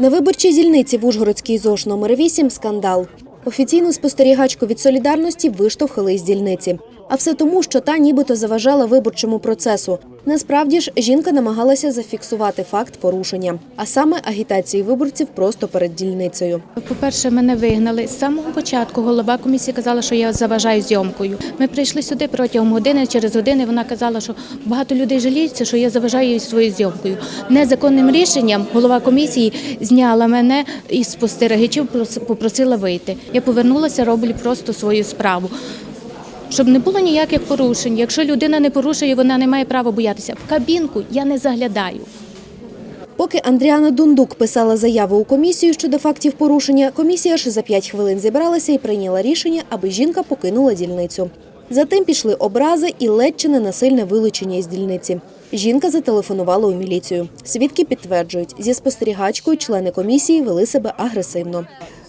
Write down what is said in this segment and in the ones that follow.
На виборчій дільниці в Ужгородській ЗОЖ номер 8 скандал. Офіційну спостерігачку від солідарності виштовхали із дільниці. А все тому, що та нібито заважала виборчому процесу. Насправді ж жінка намагалася зафіксувати факт порушення, а саме агітації виборців просто перед дільницею. По-перше, мене вигнали. З самого початку голова комісії казала, що я заважаю зйомкою. Ми прийшли сюди протягом години, через години вона казала, що багато людей жаліються, що я заважаю своєю зйомкою. Незаконним рішенням голова комісії зняла мене із спостерігачів, попросила вийти. Я повернулася, роблю просто свою справу. Щоб не було ніяких порушень. Якщо людина не порушує, вона не має права боятися. В кабінку я не заглядаю. Поки Андріана Дундук писала заяву у комісію щодо фактів порушення, комісія ж за 5 хвилин зібралася і прийняла рішення, аби жінка покинула дільницю. Затим пішли образи і ледь чи не насильне вилучення із дільниці. Жінка зателефонувала у міліцію. Свідки підтверджують, зі спостерігачкою члени комісії вели себе агресивно.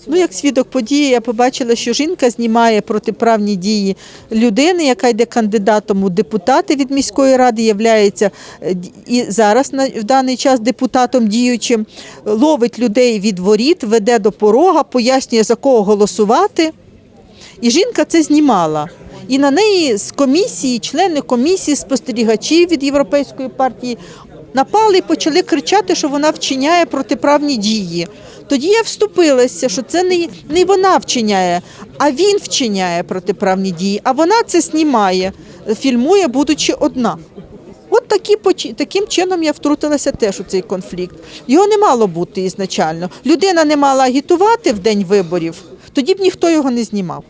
Ну, як свідок події, я побачила, що жінка знімає протиправні дії людини, яка йде кандидатом у депутати від міської ради, являється е, і зараз на в даний час депутатом діючим, ловить людей від воріт, веде до порога, пояснює за кого голосувати. І жінка це знімала. І на неї з комісії, члени комісії, спостерігачі від Європейської партії напали і почали кричати, що вона вчиняє протиправні дії. Тоді я вступилася, що це не, не вона вчиняє, а він вчиняє протиправні дії, а вона це знімає, фільмує, будучи одна. От такі, таким чином я втрутилася теж у цей конфлікт. Його не мало бути ізначально. Людина не мала агітувати в день виборів, тоді б ніхто його не знімав.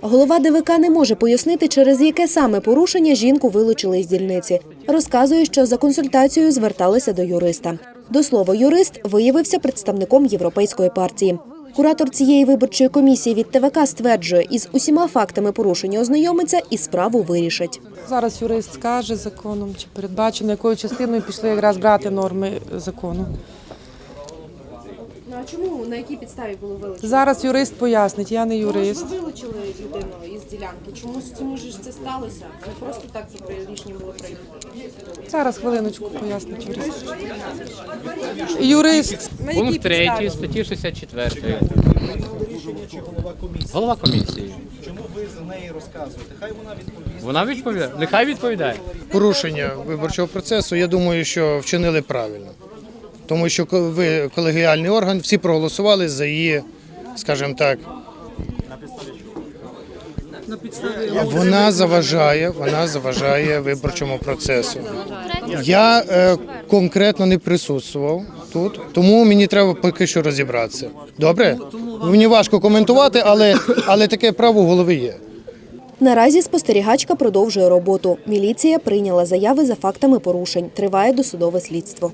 Голова ДВК не може пояснити, через яке саме порушення жінку вилучили із дільниці. Розказує, що за консультацією зверталися до юриста. До слова, юрист виявився представником європейської партії. Куратор цієї виборчої комісії від ТВК стверджує, із усіма фактами порушення ознайомиться і справу вирішить. Зараз юрист скаже законом, чи передбачено, якою частиною пішли якраз брати норми закону. Ну а чому на якій підставі було вилучено? Зараз юрист пояснить, я не юрист. Ви вилучили людину із ділянки. Чому чому ж це сталося? Не просто так це рішення було прийнято. Зараз хвилиночку пояснить юрист. Юрист. На якій Пункт 3 підставі? статті 64. Голова комісії. Чому ви за неї розказуєте? Хай вона відповість. Вона відповідає. Нехай відповідає. порушення виборчого процесу, я думаю, що вчинили правильно. Тому що ви колегіальний орган, всі проголосували за її, скажімо так. Вона заважає, вона заважає виборчому процесу. Я е, конкретно не присутствував тут, тому мені треба поки що розібратися. Добре? Мені важко коментувати, але, але таке право у голови є. Наразі спостерігачка продовжує роботу. Міліція прийняла заяви за фактами порушень. Триває досудове слідство.